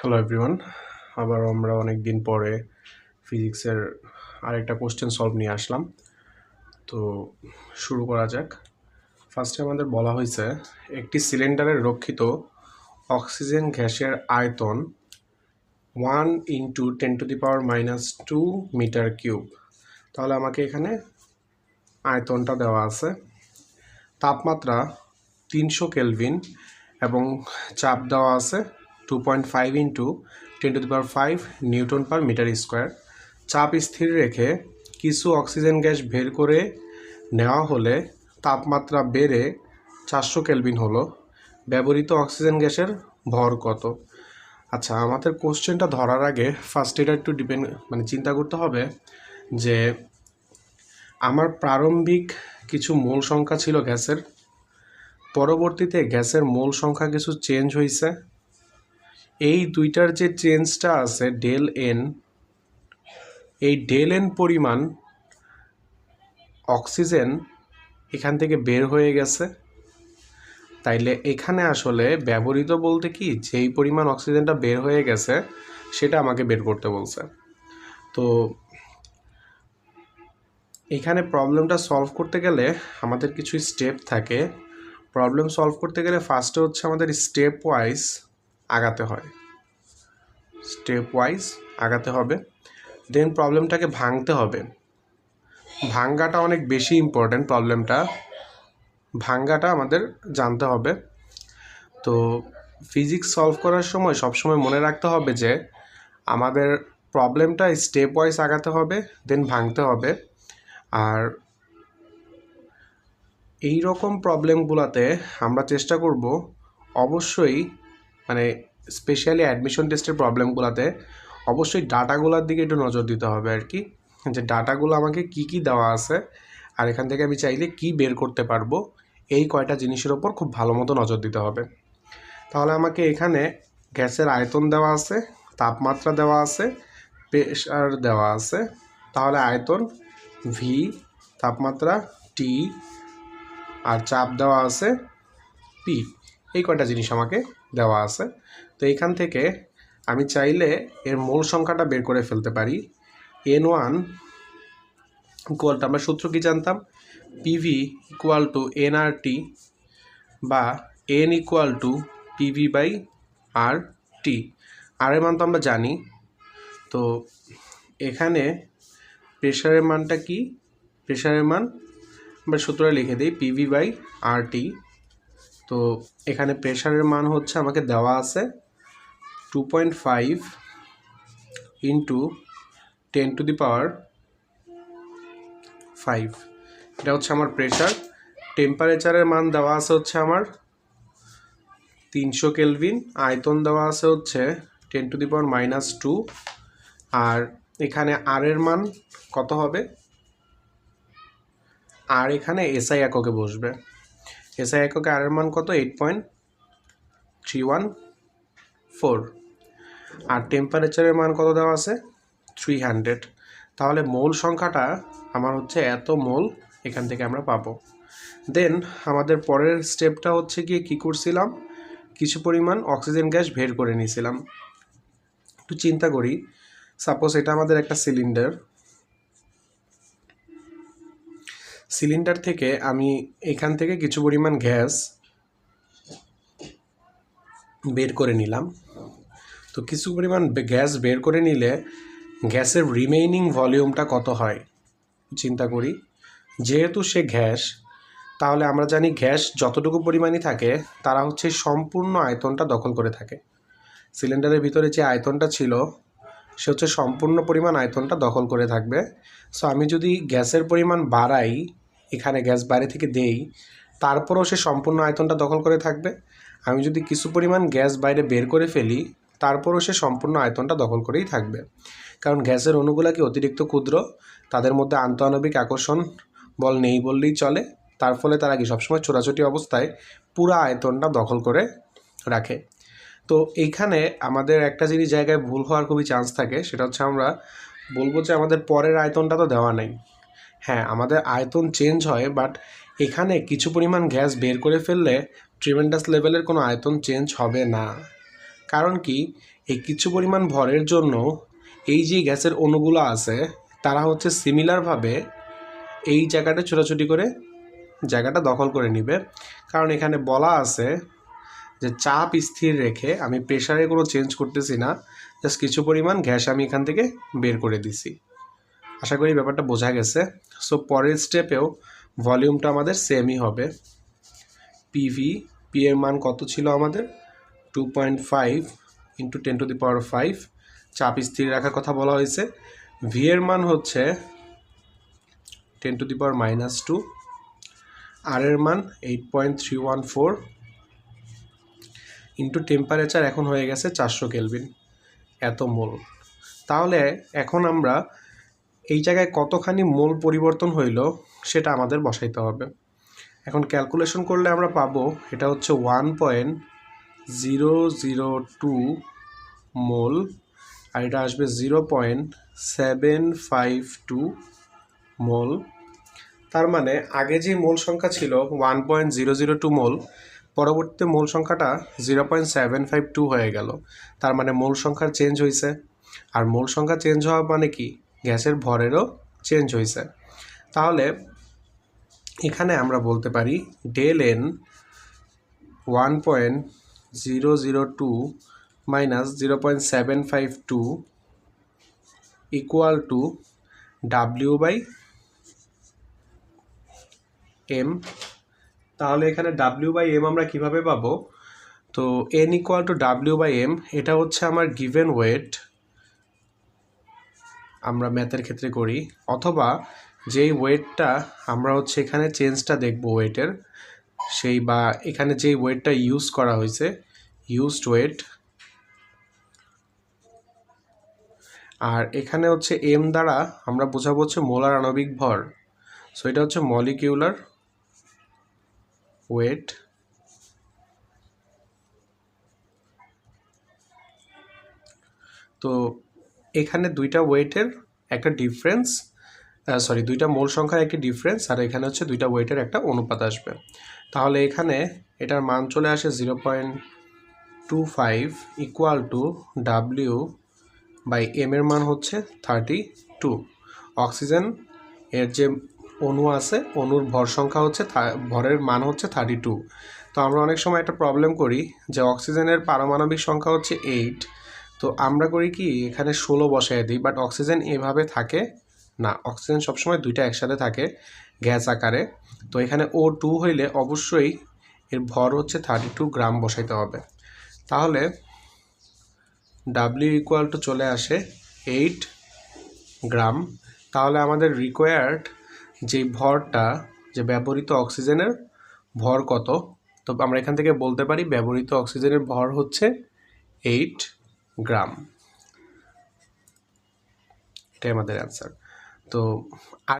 Hello everyone আবার আমরা অনেক দিন পরে ফিজিক্সের আরেকটা কোশ্চেন সলভ নিয়ে আসলাম। তো শুরু করা যাক। ফার্স্টে আমাদের বলা হয়েছে, একটি সিলিন্ডারে রক্ষিত অক্সিজেন গ্যাসের আয়তন one into ten to the power minus two metre cube তাহলে আমাকে এখানে আয়তনটা দেওয়া আছে। তাপমাত্রা তিনশো কেলভিন এবং চাপ দেওয়া আছে two point five into ten to the power five newton per metre square চাপ স্থির রেখে কিছু অক্সিজেন গ্যাস বের করে নেওয়া হলে তাপমাত্রা বেড়ে চারশো কেলভিন হলো। ব্যবহৃত অক্সিজেন গ্যাসের ভর কত? আচ্ছা আমাদের কোশ্চেনটা ধরার আগে ফার্স্ট এটা একটু ডিপেন্ড মানে চিন্তা করতে হবে যে আমার প্রারম্ভিক কিছু মূল সংখ্যা ছিল গ্যাসের। পরবর্তীতে গ্যাসের মূল সংখ্যা কিছু চেঞ্জ হয়েছে এই দুইটার যে চেঞ্জটা আছে ডেল এন, এই ডেল এন পরিমাণ অক্সিজেন এখান থেকে বের হয়ে গেছে। তাইলে এখানে আসলে ব্যবহৃত বলতে কি, যেই পরিমাণ অক্সিজেনটা বের হয়ে গেছে, সেটা আমাকে বের করতে বলছে। তো এখানে প্রবলেমটা সলভ করতে গেলে আমাদের কিছু স্টেপ থাকে। প্রবলেম সলভ করতে গেলে ফার্স্টে হচ্ছে আমাদের স্টেপ ওয়াইজ আগাতে হয়। স্টেপ ওয়াইজ আগাতে হবে। দেন প্রবলেমটাকে ভাঙতে হবে। ভাঙ্গাটা অনেক বেশি ইম্পর্ট্যান্ট প্রবলেমটা ভাঙ্গাটা আমাদের জানতে হবে। তো ফিজিক্স সলভ করার সময় সবসময় মনে রাখতে হবে যে, আমাদের প্রবলেমটা স্টেপ ওয়াইজ আগাতে হবে দেন ভাঙতে হবে। আর এই রকম প্রবলেমগুলোতে আমরা চেষ্টা করব অবশ্যই মানে স্পেশালি অ্যাডমিশন টেস্টের প্রবলেমগুলোতে অবশ্যই ডাটাগুলোর দিকে একটু নজর দিতে হবে আর কি। যে ডাটাগুলো আমাকে কি কি দেওয়া আছে আর এখান থেকে আমি চাইলে কি বের করতে পারব, এই কয়টা জিনিসের ওপর খুব ভালো মতো নজর দিতে হবে। তাহলে আমাকে এখানে গ্যাসের আয়তন দেওয়া আছে, তাপমাত্রা দেওয়া আছে প্রেশার দেওয়া আছে। তাহলে আয়তন ভি তাপমাত্রা টি আর চাপ দেওয়া আছে পি এই কয়টা জিনিস আমাকে দেওয়া আছে। তো এখান থেকে আমি চাইলে এর মূল সংখ্যাটা বের করে ফেলতে পারি। এন ওয়ান ইকুয়ালটা আমরা সূত্র কি জানতাম? PV equal to N R T বা N equal to PV by R T R এর মান তো আমরা জানি। তো এখানে প্রেশারের মানটা কি? প্রেশারের মান আমরা সূত্রে লিখে দিই পিভি বাই আর টি তো এখানে প্রেশারের মান হচ্ছে আমাকে দেওয়া আছে। Two point five into ten to the power five এটা হচ্ছে আমার প্রেশার টেম্পারেচারের মান দেওয়া আছে হচ্ছে আমার তিনশো কেলভিন আয়তন দেওয়া আছে হচ্ছে ten to the power minus two আর এখানে আর এর মান কত হবে? আর এখানে এসআই এককে বসবে। এসআই এককে আর এর মান কত? Eight point three one four আর টেম্পারেচারের মান কত দেওয়া আছে? থ্রি হান্ড্রেড তাহলে মোল সংখ্যাটা আমার হচ্ছে এত মোল, এখান থেকে আমরা পাবো। দেন আমাদের পরের স্টেপটা হচ্ছে গিয়ে কী করছিলাম? কিছু পরিমাণ অক্সিজেন গ্যাস বের করে নিয়েছিলাম। একটু চিন্তা করি। সাপোজ এটা আমাদের একটা সিলিন্ডার সিলিন্ডার থেকে আমি এখান থেকে কিছু পরিমাণ গ্যাস বের করে নিলাম। তো কিছু পরিমাণ গ্যাস বের করে নিলে গ্যাসের রিমেইনিং ভলিউমটা কত হয়? চিন্তা করি। যেহেতু সে গ্যাস, তাহলে আমরা জানি গ্যাস যতটুকু পরিমাণই থাকে, তারা হচ্ছে সম্পূর্ণ আয়তনটা দখল করে থাকে। সিলিন্ডারের ভিতরে যে আয়তনটা ছিল, সে হচ্ছে সম্পূর্ণ পরিমাণ আয়তনটা দখল করে থাকবে। সো আমি যদি গ্যাসের পরিমাণ বাড়াই, এখানে গ্যাস বাইরে থেকে দেই, তারপরেও সে সম্পূর্ণ আয়তনটা দখল করে থাকবে। আমি যদি কিছু পরিমাণ গ্যাস বাইরে বের করে ফেলি তারপরও সে সম্পূর্ণ আয়তনটা দখল করেই থাকবে। কারণ গ্যাসের অণুগুলা কি অতিরিক্ত ক্ষুদ্র? তাদের মধ্যে আন্তঃআণবিক আকর্ষণ বল নেই বললেই চলে। তার ফলে তারা কি সবসময় ছোটাছুটি অবস্থায় পুরো আয়তনটা দখল করে রাখে? তো এইখানে আমাদের একটা জিনিস জায়গায় ভুল হওয়ার খুবই চান্স থাকে, সেটা হচ্ছে আমরা বলব যে আমাদের পরের আয়তনটা তো দেওয়া নেই। হ্যাঁ আমাদের আয়তন চেঞ্জ হয় বাট এখানে কিছু পরিমাণ গ্যাস বের করে ফেললে ট্রিমেন্ডাস লেভেলের কোনো আয়তন চেঞ্জ হবে না। কারণ কি, এই কিছু পরিমাণ ভরের জন্য এই যে গ্যাসের অণুগুলো আছে, তারা হচ্ছে সিমিলারভাবে এই জায়গাটা ছোটাছুটি করে জায়গাটা দখল করে নিবে। কারণ এখানে বলা আছে যে চাপ স্থির রেখে আমি প্রেশারে কোনো চেঞ্জ করতেছি না জাস্ট কিছু পরিমাণ গ্যাস আমি এখান থেকে বের করে দিছি। আশা করি ব্যাপারটা বোঝা গেছে। সো পরের স্টেপেও ভলিউমটা আমাদের সেমই হবে। পিভি পি এর মান কত ছিল আমাদের? Two point five into ten to the power five চাপ স্থির রাখার কথা বলা হয়েছে। ভি এর মান হচ্ছে ten to the power minus two R এর মান eight point three one four into temperature এখন হয়ে গেছে চারশো কেলভিন এত মোল। তাহলে এখন আমরা এই জায়গায় কতখানি মোল পরিবর্তন হইল সেটা আমাদের বসাইতে হবে। এখন ক্যালকুলেশন করলে আমরা পাবো, এটা হচ্ছে one point zero zero two mole আর এটা আসবে zero point seven five two mole. তার মানে আগে যে মোল সংখ্যা ছিল one point zero zero two mole, পরবর্তীতে মোল সংখ্যাটা zero point seven five two হয়ে গেল। তার মানে মোল সংখ্যার চেঞ্জ হয়েছে আর মোল সংখ্যা চেঞ্জ হওয়া মানে কি? গ্যাসের ভরেরও চেঞ্জ হয়েছে তাহলে এখানে আমরা বলতে পারি del N one point zero zero two minus zero point seven five two equal to W by M তাহলে এখানে ডাব্লিউ বাই এম আমরা কীভাবে পাবো? তো N equal to W by M এটা হচ্ছে আমার গিভেন ওয়েট আমরা ম্যাথের ক্ষেত্রে করি, অথবা যেই ওয়েটটা আমরা হচ্ছে এখানে চেঞ্জটা দেখব ওয়েটের সেই বা এখানে যেই ওয়েটটা ইউজ করা হয়েছে ইউজড ওয়েট আর এখানে হচ্ছে এম দ্বারা আমরা বোঝাবো হচ্ছে মোলার আণবিক ভর। সো এটা হচ্ছে মলিকিউলার ওয়েট তো এখানে দুইটা ওয়েটের একটা ডিফারেন্স সরি দুইটা মোল সংখ্যার একটি ডিফারেন্স আর এখানে হচ্ছে দুইটা ওয়েটের একটা অনুপাত আসবে। তাহলে এখানে এটার মান চলে আসে zero point two five equal to W by M এর মান হচ্ছে থার্টি টু অক্সিজেন এর যে অণু আছে, অণুর ভর সংখ্যা হচ্ছে ভরের মান হচ্ছে থার্টি টু তো আমরা অনেক সময় একটা প্রবলেম করি যে অক্সিজেনের পারমাণবিক সংখ্যা হচ্ছে এইট তো আমরা করি কি, এখানে ষোলো বসায় দিই বাট অক্সিজেন এভাবে থাকে না অক্সিজেন সবসময় দুইটা একসাথে থাকে গ্যাস আকারে। তো এখানে ও টু হইলে অবশ্যই এর ভর হচ্ছে থার্টি টু গ্রাম বসাইতে হবে। তাহলে ডাব্লিউ ইকুয়াল টু চলে আসে এইট গ্রাম। তাহলে আমাদের রিকোয়ার্ড যে ভরটা, যে ব্যবহৃত অক্সিজেনের ভর কত, তো আমরা এখান থেকে বলতে পারি ব্যবহৃত অক্সিজেনের ভর হচ্ছে এইট গ্রাম। এটাই আমাদের অ্যান্সার তো